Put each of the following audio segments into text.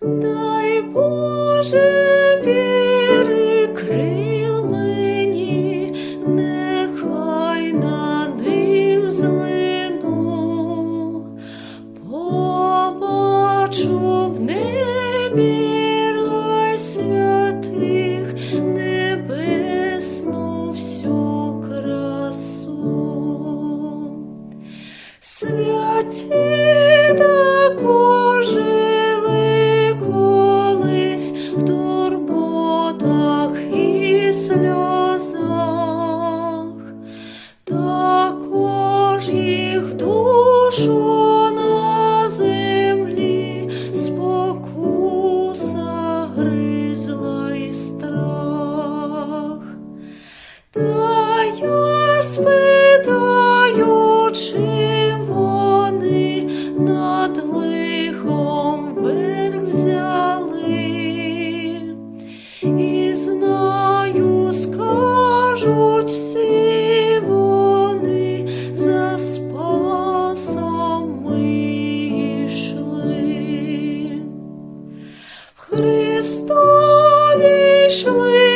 Дай Боже крил мені, нехай на них злину, святих, небесну всю красу. Святі ручим над лихом верх взяли, і знаю, скажуть всі за спасом ми йшли. Христові йшли.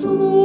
Слух.